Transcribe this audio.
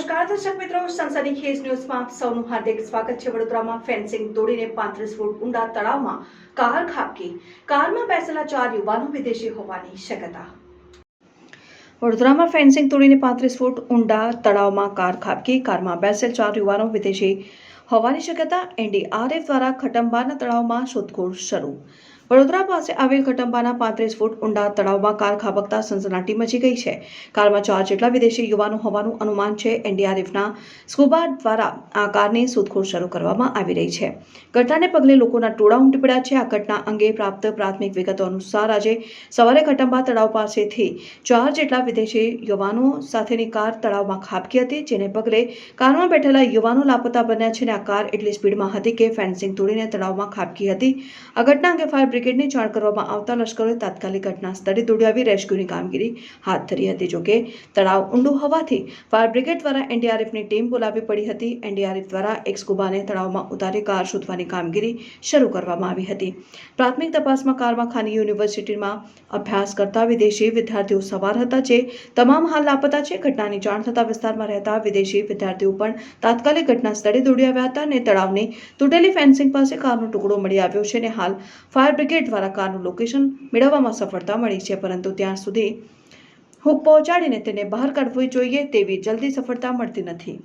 નમસ્કાર, દર્શક મિત્રો સંસદી ખેસ ન્યૂઝમાં આપ સૌનું હાર્દિક સ્વાગત છે. વડોદરામાં ફેન્સિંગ તોડીને પાંત્રીસ ફૂટ ઊંડા તળાવમાં કાર ખાબકી. કારમાં બેસેલા ચાર યુવાનો વિદેશી હોવાની શક્યતા. વડોદરામાં ફેન્સિંગ તોડીને પાંત્રીસ ફૂટ ઊંડા તળાવમાં કાર ખાબકી. કારમાં બેસેલ ચાર યુવાનો વિદેશી હોવાની શક્યતા. એનડીઆરએફ દ્વારા ખટંબાના તળાવમાં શોધખોળ શરૂ. વડોદરા પાસે આવેલ કટંબાના પાંત્રીસ ફૂટ ઊંડા તળાવમાં કાર ખાબકતા સનસનાટી મચી ગઈ છે. કારમાં ચાર જેટલા વિદેશી યુવાનો હોવાનું અનુમાન છે. એનડીઆરએફના સ્કુબા દ્વારા આ કારની શોધખોળ શરૂ કરવામાં આવી રહી છે. ઘટનાને પગલે લોકોના ટોળા ઉમટી પડ્યા છે. આ ઘટના અંગે પ્રાપ્ત પ્રાથમિક વિગતો અનુસાર આજે સવારે કટંબા તળાવ પાસેથી ચાર જેટલા વિદેશી યુવાનો સાથેની કાર તળાવમાં ખાબકી હતી, જેને પગલે કારમાં બેઠેલા યુવાનો લાપતા બન્યા છે અને આ કાર એટલી સ્પીડમાં હતી કે ફેન્સિંગ તોડીને તળાવમાં ખાબકી હતી. આ ઘટના અંગે ફાયર બ્રિગેડને જાણ કરવામાં આવતા લશ્કરોએ તાત્કાલિક ઘટના સ્થળે દોડી આવી રેસ્ક્યુની કામગીરી હાથ ધરી હતી. જોકે તળાવ ઊંડું હોવાથી ફાયર બ્રિગેડ દ્વારા એનડીઆરએફની ટીમ બોલાવી પડી હતી. એનડીઆરએફ દ્વારા એક સ્કુબાને તળાવમાં ઉતારી કાર શોધવાની કામગીરી શરૂ કરવામાં આવી હતી. પ્રાથમિક તપાસમાં કારમાં ખાની યુનિવર્સિટીમાં અભ્યાસ કરતા વિદેશી વિદ્યાર્થીઓ સવાર હતા, જે તમામ હાલ લાપતા છે. ઘટનાની જાણ થતા વિસ્તારમાં રહેતા વિદેશી વિદ્યાર્થીઓ પણ તાત્કાલિક ઘટના સ્થળે દોડી આવ્યા હતા અને તળાવની તૂટેલી ફેન્સિંગ પાસે કારનો ટુકડો મળી આવ્યો છે અને હાલ ફાયર બ્રિગેડ દ્વારા કારનું લોકેશન મેળવવામાં સફળતા મળી છે, પરંતુ ત્યાં સુધી હુક પહોંચાડીને તેને બહાર કાઢવી જોઈએ તેવી જલ્દી સફળતા મળતી નથી.